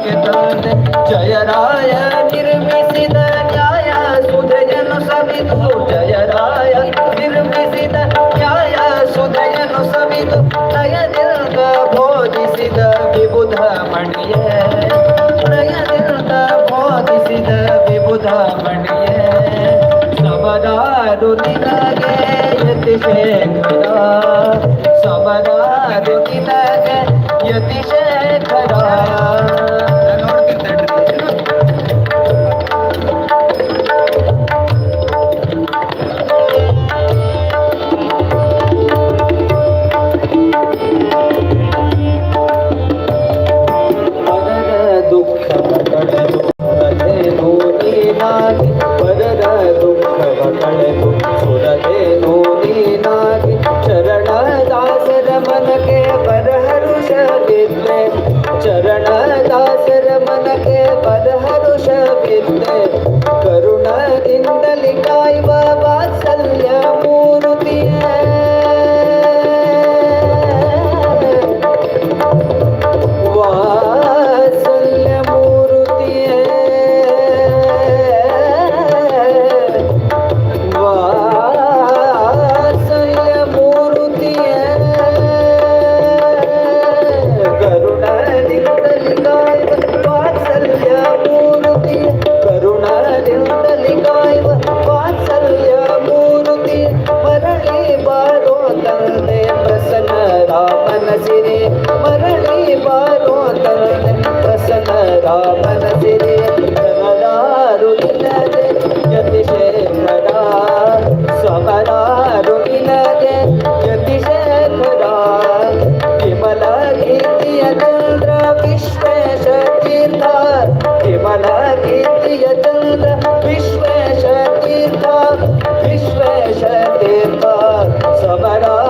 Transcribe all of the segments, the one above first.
ಲೋಕಕ್ಕೆ ತಂದೆ. ಜಯರಾಯ ನಿರ್ಮಿಸಿದ ನ್ಯಾಯ, ಸುಧೆಯನ್ನು ಸವಿದು. ಜಯರಾಯ ನಿರ್ಮಿಸಿದ ನ್ಯಾಯ, ಸುಧೆಯನ್ನು ಸವಿದು. ನಯನಿರ್ಗ ಬೋಧಿಸಿದ ವಿಬುಧ ಮಣಿಯೇ. ನಯನಿರ್ಗ ಬೋಧಿಸಿದ ವಿಬುಧ ಮಣಿಯೇ. ಸವರಾರು ನಿನಗೆ ಯತಿಶೇಖರ ಮನಸಿದೆ ಜನರಾರು ಇಲ್ಲದೆ ಯತಿಶೇಖರ ಸಮರಾರು ಇಲ್ಲದೆ ಯತಿಶೇಖರ ವಿಮಲ ಕೀರ್ತಿಯ ಚಂದ್ರ ವಿಶ್ವೇಶ ತೀರ್ಥ ವಿಮಲ ಕೀರ್ತಿಯ ಚಂದ್ರ ವಿಶ್ವೇಶ ತೀರ್ಥ ವಿಶ್ವೇಶ ತೀರ್ಥ ಸಮರಾ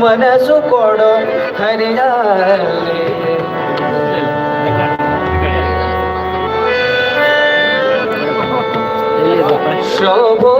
మనసు కొడు హరియాలి శోభో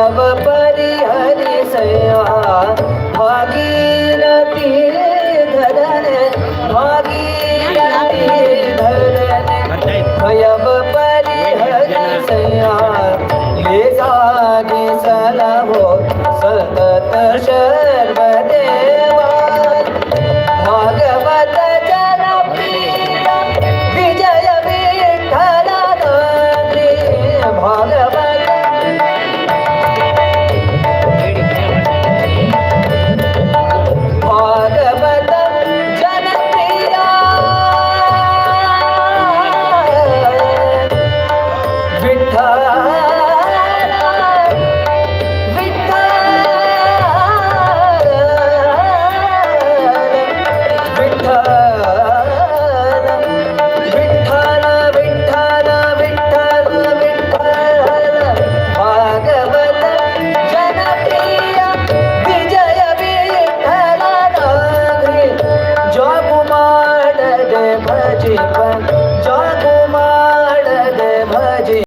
ಯಾವ ಪ